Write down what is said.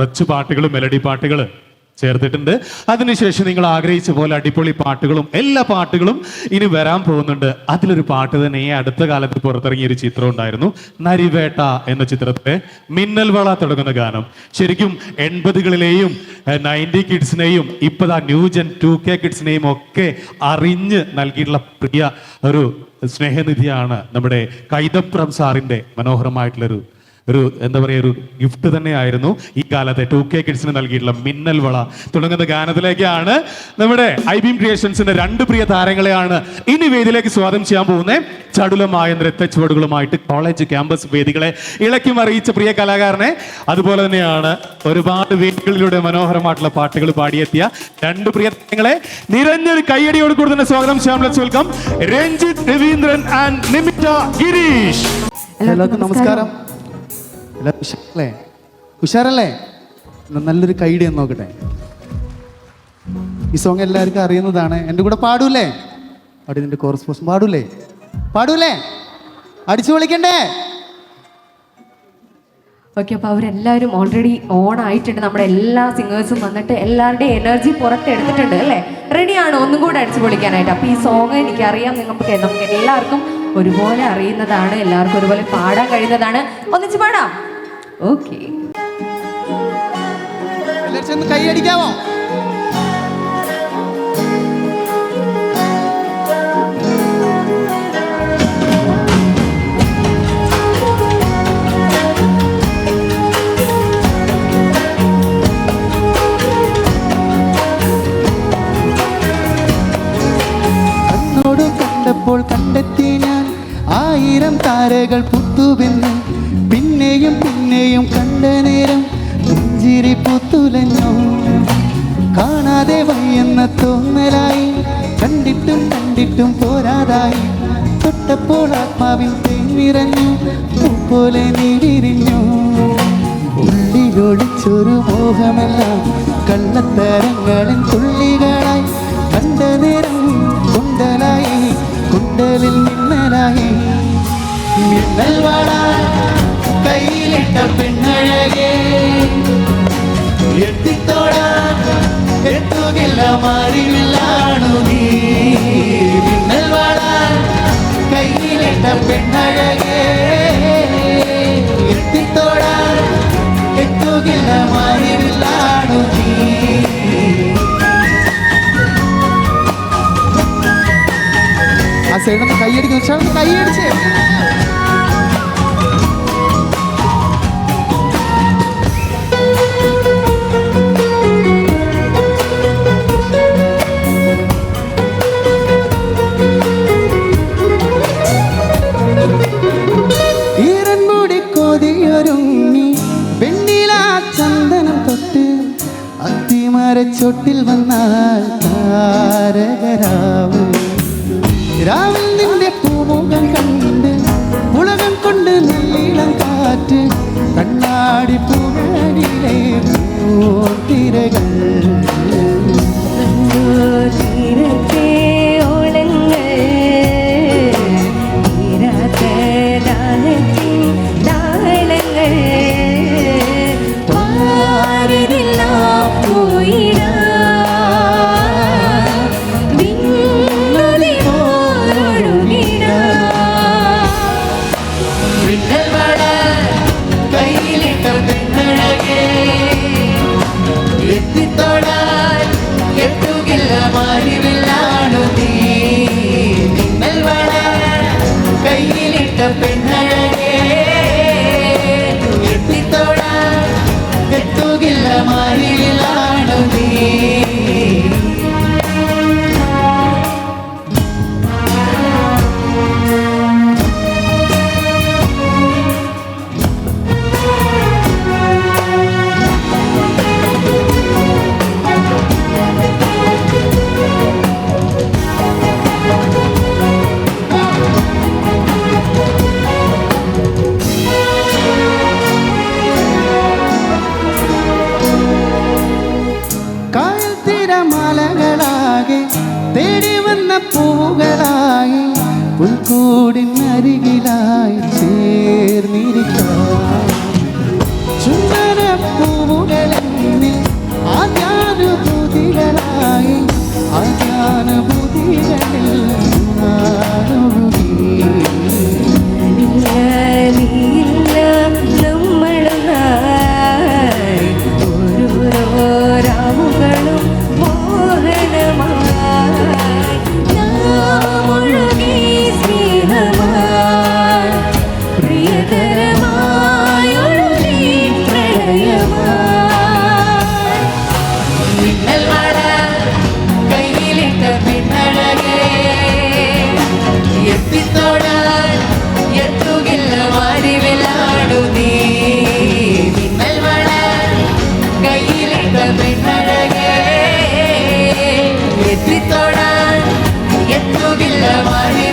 കുറച്ച് പാട്ടുകൾ മെലഡി പാട്ടുകൾ ചേർത്തിട്ടുണ്ട്. അതിനുശേഷം നിങ്ങൾ ആഗ്രഹിച്ച പോലെ അടിപൊളി പാട്ടുകളും എല്ലാ പാട്ടുകളും ഇനി വരാൻ പോകുന്നുണ്ട്. അതിലൊരു പാട്ട് തന്നെ ഈ അടുത്ത കാലത്ത് പുറത്തിറങ്ങിയ ഒരു ചിത്രം ഉണ്ടായിരുന്നു. നരിവേട്ട എന്ന ചിത്രത്തിലെ മിന്നൽ വള തുടങ്ങുന്ന ഗാനം. ശരിക്കും എൺപതുകളിലെയും നയന്റി കിഡ്സിനെയും ഇപ്പതാ ന്യൂ ജെൻ ടു കെ കിഡ്സിനെയും ഒക്കെ അറിഞ്ഞ് നൽകിയിട്ടുള്ള പ്രിയ ഒരു സ്നേഹനിധിയാണ് നമ്മുടെ കൈതപ്രം സാറിന്റെ മനോഹരമായിട്ടുള്ളൊരു ഒരു എന്താ പറയുക ഒരു ഗിഫ്റ്റ് തന്നെയായിരുന്നു. ഈ കാലത്തെ ടു കെ കിഡ്സിന് നൽകിയിട്ടുള്ള മിന്നൽ വള. തുടങ്ങുന്ന ഗാനത്തിലേക്കാണ് നമ്മുടെ ഐ ബീം ക്രിയേഷൻസിന്റെ രണ്ട് പ്രിയ താരങ്ങളെയാണ് ഇനി വേദിയിലേക്ക് സ്വാഗതം ചെയ്യാൻ പോകുന്നത്. ചടുലമായ നൃത്തച്ചുവടുകളുമായിട്ട് കോളേജ് ക്യാമ്പസ് വേദികളെ ഇളക്കി മറിയിച്ച പ്രിയ കലാകാരനെ. അതുപോലെ തന്നെയാണ് ഒരുപാട് വേദികളിലൂടെ മനോഹരമായിട്ടുള്ള പാട്ടുകൾ പാടിയെത്തിയ രണ്ട് പ്രിയ താരങ്ങളെ. നിരഞ്ഞൊരു കയ്യടിയോട് കൂടി തന്നെ സ്വാഗതം ചെയ്യാം. Let's welcome Ranjith Raveendran and Nimitha Girish. എല്ലാവർക്കും നമസ്കാരം. എല്ലാവർക്കും ഉഷാറല്ലേ? ഉഷാറല്ലേ? നല്ലൊരു കൈഡി എന്ന് നോക്കട്ടെ. ഈ സോങ് എല്ലാവർക്കും അറിയുന്നതാണ്. എന്റെ കൂടെ പാടൂലേ? അവിടെ നിന്റെ കോറസ് പോസ്റ്റ് പാടൂലേ? പാടൂലേ? അടിച്ചു വിളിക്കണ്ടേ ഓക്കെ അപ്പോൾ അവരെല്ലാവരും ഓൾറെഡി ഓൺ ആയിട്ടുണ്ട്. നമ്മുടെ എല്ലാ സിംഗേഴ്സും വന്നിട്ട് എല്ലാവരുടെയും എനർജി പുറത്തെടുത്തിട്ടുണ്ട് അല്ലേ? റെഡിയാണ് ഒന്നും കൂടെ അടിച്ചു പൊളിക്കാനായിട്ട്. അപ്പോൾ ഈ സോങ് എനിക്കറിയാം. നിങ്ങൾക്ക് നമുക്ക് എല്ലാവർക്കും ഒരുപോലെ അറിയുന്നതാണ്. എല്ലാവർക്കും ഒരുപോലെ പാടാൻ കഴിയുന്നതാണ്. ഒന്നിച്ച് പാടാം. ഓക്കെ. കൈയടിക്കാമോ കണ്ടപ്പോൾ കണ്ടെത്തി ഞാൻ ആയിരം താരകൾ പുത്തുവെന്ന് വയ്യെന്ന തോന്നലായി കണ്ടിട്ടും കണ്ടിട്ടും പോരാതായി. തൊട്ടപ്പോൾ ആത്മാവിൽ തേനിറഞ്ഞു പോലെ നീ വിരിഞ്ഞു ഉള്ളിലൊളിച്ചൊരു മോഹമെല്ലാം. കള്ളത്തരങ്ങളിൽ തുള്ളികളായി. കണ്ട നേരം കുണ്ടലായി. കുണ്ടലിൽ മിന്നലായി. മിന്നൽ വാടാ കയ്യിലിട്ട പെണ്ണഴകേ എത്തിത്തോടാൻ എത്തുകില്ല മാറിവില്ലാണു നീ. മിന്നൽ വാടാൻ കയ്യിലിട്ട പെണ്ണഴകേ. എത്തിത്തോടാൻ എത്തുകില്ല മാറിവില്ലാണു നീ. ആ സൈഡിൽ കൈയടിക്കുന്നു പക്ഷേ കൈയടിച്ചേ. അത്തിമരച്ചൊട്ടിൽ വന്നാൽ താരകരാവ് നിന്റെ പൂമുഖം കയ്യിലിട്ട പെണ്ണഴകേ പൂവുകളായി പുൽക്കൂടിനരികിലായി ചേർന്നിരിക്കാം Maria.